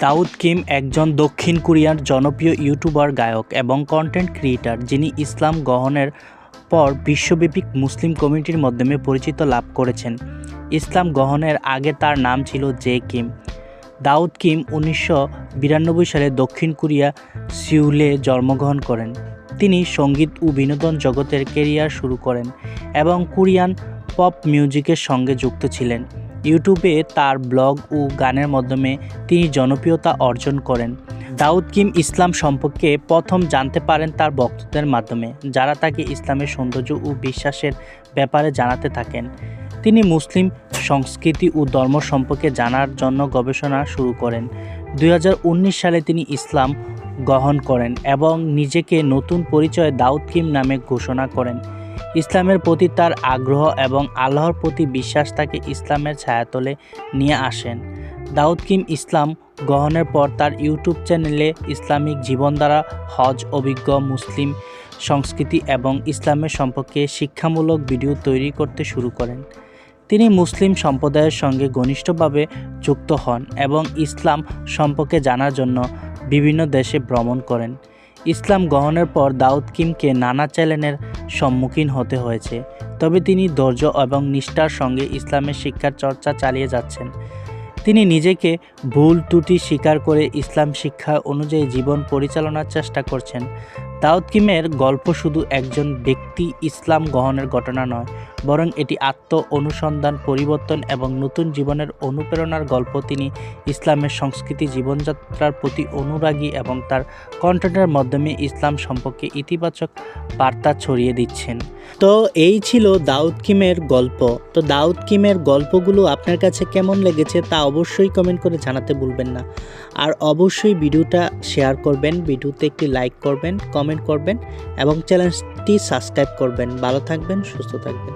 দাউদ Kim একজন দক্ষিণ কোরিয়ার জনপ্রিয় ইউটিউবার, গায়ক এবং কন্টেন্ট ক্রিয়েটার যিনি ইসলাম গ্রহণের পর বিশ্বব্যাপী মুসলিম কমিউনিটির মাধ্যমে পরিচিত লাভ করেছেন। ইসলাম গ্রহণের আগে তার নাম ছিল জে কিম। দাউদ কিম উনিশশো বিরানব্বই সালে দক্ষিণ কোরিয়া সিউলে জন্মগ্রহণ করেন। তিনি সংগীত ও বিনোদন জগতের কেরিয়ার শুরু করেন এবং কোরিয়ান পপ মিউজিকের সঙ্গে যুক্ত ছিলেন। ইউটিউবে তার ব্লগ ও গানের মাধ্যমে তিনি জনপ্রিয়তা অর্জন করেন। দাউদ কিম ইসলাম সম্পর্কে প্রথম জানতে পারেন তার বক্তব্যের মাধ্যমে, যারা তাকে ইসলামের সৌন্দর্য ও বিশ্বাসের ব্যাপারে জানাতে থাকেন। তিনি মুসলিম সংস্কৃতি ও ধর্ম সম্পর্কে জানার জন্য গবেষণা শুরু করেন। দু হাজার উনিশ সালে তিনি ইসলাম গ্রহণ করেন এবং নিজেকে নতুন পরিচয় দাউদ কিম নামে ঘোষণা করেন। ইসলামের প্রতি তার আগ্রহ এবং আল্লাহর প্রতি বিশ্বাস তাকে ইসলামের ছায়াতলে নিয়ে আসেন। দাউদ কিম ইসলাম গ্রহণের পর তার ইউটিউব চ্যানেলে ইসলামিক জীবনধারা হজ, অভিজ্ঞ, মুসলিম সংস্কৃতি এবং ইসলামের সম্পর্কে শিক্ষামূলক ভিডিও তৈরি করতে শুরু করেন। তিনি মুসলিম সম্প্রদায়ের সঙ্গে ঘনিষ্ঠভাবে যুক্ত হন এবং ইসলাম সম্পর্কে জানার জন্য বিভিন্ন দেশে ভ্রমণ করেন। ইসলাম গ্রহণের পর দাউদ কিমকে নানা চ্যালেঞ্জের সম্মুখীন হতে হয়েছে। তবে তিনি ধৈর্য এবং নিষ্ঠার সঙ্গে ইসলামের শিক্ষার চর্চা চালিয়ে যাচ্ছেন। তিনি নিজেকে ভুল ত্রুটি স্বীকার করে ইসলাম শিক্ষা অনুযায়ী জীবন পরিচালনার চেষ্টা করছেন। দাউদ কিমের গল্প শুধু একজন ব্যক্তি ইসলাম গ্রহণের ঘটনা নয়, বরং এটি আত্ম অনুসন্ধান পরিবর্তন এবং নতুন জীবনের অনুপ্রেরণার গল্প। তিনি ইসলামের সংস্কৃতি, জীবনযাত্রার প্রতি অনুরাগী এবং তার কন্টেন্টের মাধ্যমে ইসলাম সম্পর্কে ইতিবাচক বার্তা ছড়িয়ে দিচ্ছেন। তো এই ছিল দাউদ কিমের গল্প। তো দাউদ কিমের গল্পগুলো আপনার কাছে কেমন লেগেছে তা অবশ্যই কমেন্ট করে জানাতে ভুলবেন না। আর অবশ্যই ভিডিওটা শেয়ার করবেন, ভিডিওতে একটি লাইক করবেন কমেন্ট করবেন এবং চ্যানেলটি সাবস্ক্রাইব করবেন। ভালো থাকবেন, সুস্থ থাকবেন।